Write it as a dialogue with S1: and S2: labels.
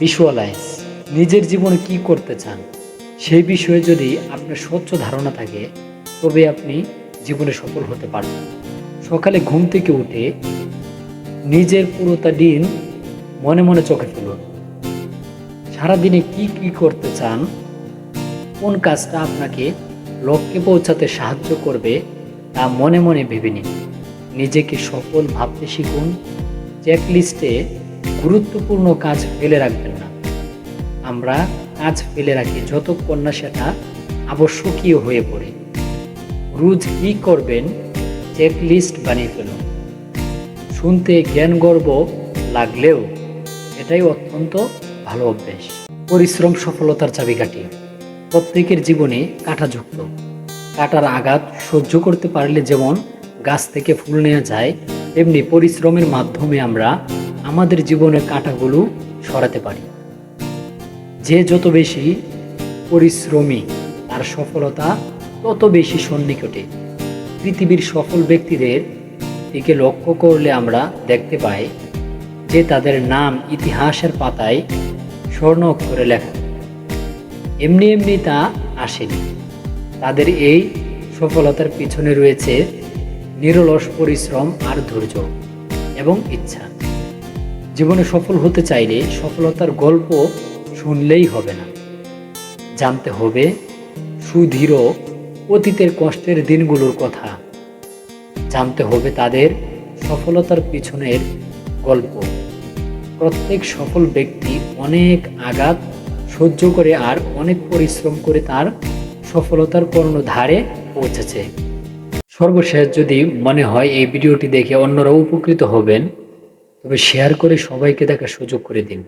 S1: Visualise নিজের জীবনে কি করতে চান, সেই বিষয়ে যদি আপনার স্বচ্ছ ধারণা থাকে, তবে আপনি জীবনে সফল হতে পারবেন। সকালে ঘুম থেকে উঠে নিজের পুরোটা দিন মনে মনে চোখে ফেলুন সারাদিনে কি কি করতে চান, কোন কাজটা আপনাকে লক্ষ্যে পৌঁছাতে সাহায্য করবে, তা মনে মনে ভেবে নিন। নিজেকে সফল ভাবতে শিখুন। চেকলিস্টে গুরুত্বপূর্ণ কাজ ফেলে রাখবেন না। আমরা কাজ ফেলে রাখি যতক্ষণ না সেটা আবশ্যকীয় হয়ে পড়ে। রোজ কী করবেন? চেকলিস্ট বানিয়ে ফেলুন। শুনতে জ্ঞান গর্ব লাগলেও এটাই অত্যন্ত ভালো অভ্যেস। পরিশ্রম, সফলতার চাবিকাঠি। প্রত্যেকের জীবনে কাঁটাযুক্ত কাটার আঘাত সহ্য করতে পারলে যেমন গাছ থেকে ফুল নেওয়া যায়, তেমনি পরিশ্রমের মাধ্যমে আমরা আমাদের জীবনের কাঁটাগুলো সরাতে পারি। যে যত বেশি পরিশ্রমী তার সফলতা তত বেশি সন্নিকটে। পৃথিবীর সফল ব্যক্তিদের দিকে লক্ষ্য করলে আমরা দেখতে পাই যে তাদের নাম ইতিহাসের পাতায় স্বর্ণ অক্ষরে লেখা। এমনি এমনি তা আসেনি। তাদের এই সফলতার পিছনে রয়েছে নিরলস পরিশ্রম আর ধৈর্য এবং ইচ্ছা। জীবনে সফল হতে চাইলে সফলতার গল্প শুনলেই হবে না। জানতে হবে সুধীর অতীতের কষ্টের দিনগুলোর কথা। জানতে হবে তাদের সফলতার পিছনের গল্প। প্রত্যেক সফল ব্যক্তি অনেক আঘাত সহ্য করে আর অনেক পরিশ্রম করে তার সফলতার কর্ণধারে পৌঁছেছে। সর্বশেষ যদি মনে হয় এই ভিডিওটি দেখে অন্যরা উপকৃত হবেন তবে শেয়ার করে সবাইকে দেখার সুযোগ করে দিন।